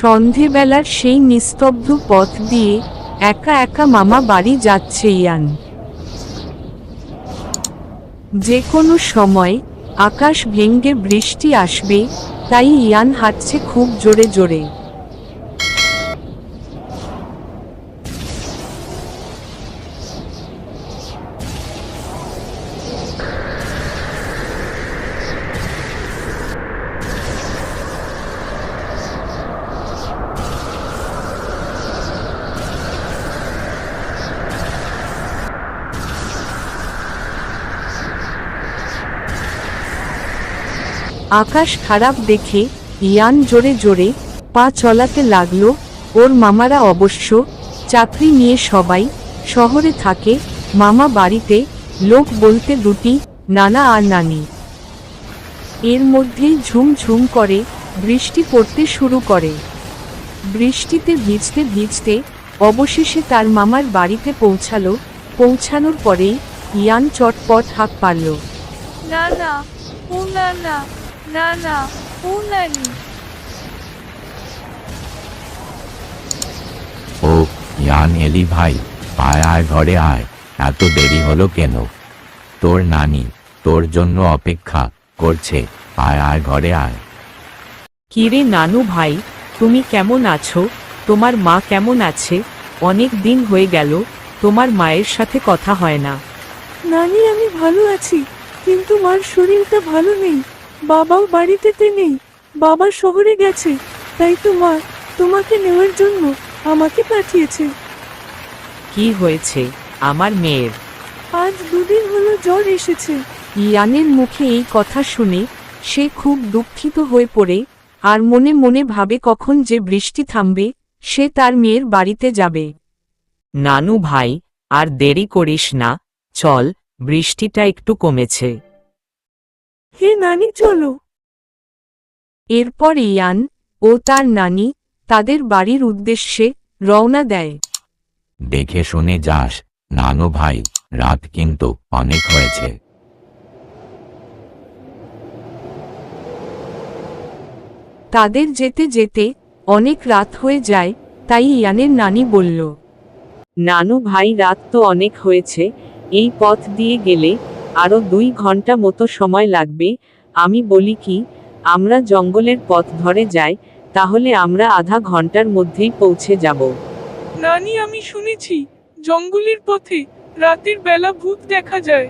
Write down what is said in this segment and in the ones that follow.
সন্ধেবেলার সেই নিস্তব্ধ পথ দিয়ে একা একা মামা বাড়ি যাচ্ছে ইয়ান যে কোনো সময় আকাশ ভেঙ্গে বৃষ্টি আসবে, তাই ইয়ান হাঁটছে খুব জোরে জোরে। আকাশ খারাপ দেখে ইয়ান জোরে জোরে পা চলাতে লাগল। ওর মামারা অবশ্য চাকরি নিয়ে সবাই শহরে থাকে। মামা বাড়িতে লোক বলতে দুটি, নানা আর নানি। এর মধ্যেই ঝুমঝুম করে বৃষ্টি পড়তে শুরু করে। বৃষ্টিতে ভিজতে ভিজতে অবশেষে তার মামার বাড়িতে পৌঁছালো। পৌঁছানোর পরেই ইয়ান চটপট হাঁক পারল। না না না না না ও ও ইয়ান এলি ভাই আয় আয় ঘরে আয়। এত দেরি হলো কেন? তোর নানি তোর জন্য অপেক্ষা করছে। আয় আয় ঘরে আয়। কিরে নানু ভাই তুমি কেমন আছো? তোমার মা কেমন আছে? অনেক দিন হয়ে গেল তোমার মায়ের সাথে কথা হয় না। নানি আমি ভালো আছি কিন্তু মার শরীরটা ভালো নেই। বাবাও বাড়িতে নেই বাবা শহরে গেছে। তাই তো মা তোমাকে নেওয়ার জন্য আমাকে পাঠিয়েছে। কি হয়েছে? আমার মেয়ের। আজ দুদিন হলো জ্বর এসেছে। ইয়ানের মুখে এই কথা শুনে সে খুব দুঃখিত হয়ে পড়ে আর মনে মনে ভাবে কখন যে বৃষ্টি থামবে সে তার মেয়ের বাড়িতে যাবে। নানু ভাই আর দেরি করিস না। চল বৃষ্টিটা একটু কমেছে। হে নানি চলো। এরপর ইয়ান ও তার নানি তাদের বাড়ির উদ্দেশ্যে রওনা দেয়। দেখে শুনে যাস নানু ভাই রাত কিন্তু অনেক হয়েছে। তাদের যেতে যেতে অনেক রাত হয়ে যায় তাই ইয়ানের নানি বলল নানু ভাই রাত তো অনেক হয়েছে এই পথ দিয়ে গেলে আরও দুই ঘণ্টা মতো সময় লাগবে আমি বলি কি আমরা জঙ্গলের পথ ধরে যাই তাহলে আমরা আধা ঘণ্টার মধ্যেই পৌঁছে যাব। নানি আমি শুনেছি জঙ্গলের পথে রাতের বেলা ভূত দেখা যায়।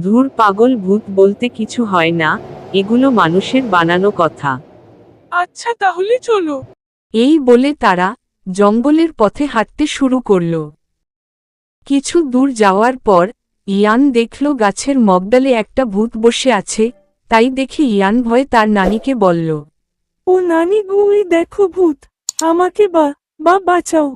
ধুর পাগল ভূত বলতে কিছু হয় না এগুলো মানুষের বানানো কথা। আচ্ছা তাহলে চলো। এই বলে তারা জঙ্গলের পথে হাঁটতে শুরু করল। কিছু দূর যাওয়ার পর ইয়ান দেখল গাছের মগডালে একটা ভূত বসে আছে তাই দেখে ইয়ান ভয়ে তার নানিকে বলল ও নানি গো ওই দেখো ভূত আমাকে বা বা বাঁচাও।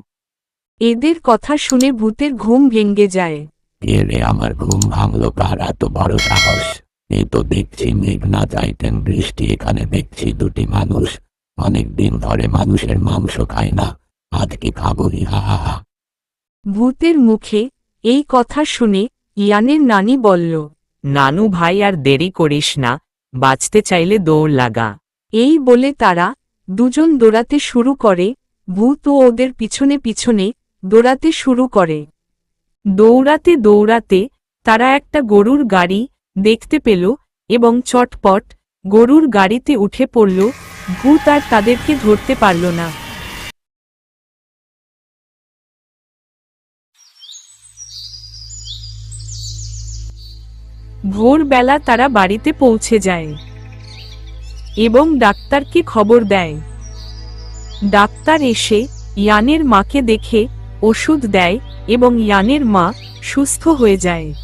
এদের কথা শুনে ভূতের ঘুম ভেঙ্গে যায়। এ আমার ঘুম ভাঙলো কার এত বড় সাহস? এই তো দেখছি মেঘ না চাইতেন বৃষ্টি এখানে দেখছি দুটি মানুষ। অনেক দিন ধরে মানুষের মাংস খায় না আজকে খাবই হা হা হা। ভূতের মুখে এই কথা শুনে ইয়ানের নানি বলল নানু ভাই আর দেরি করিস না বাঁচতে চাইলে দৌড় লাগা। এই বলে তারা দুজন দৌড়াতে শুরু করে ভূত ও ওদের পিছনে পিছনে দৌড়াতে শুরু করে। দৌড়াতে দৌড়াতে তারা একটা গরুর গাড়ি দেখতে পেল এবং চটপট গরুর গাড়িতে উঠে পড়ল ভূত আর তাদেরকে ধরতে পারল না। ভোরবেলা তারা বাড়িতে পৌঁছে যায় এবং ডাক্তারকে খবর দেয়। ডাক্তার এসে ইয়ানের মাকে দেখে ওষুধ দেয় এবং ইয়ানের মা সুস্থ হয়ে যায়।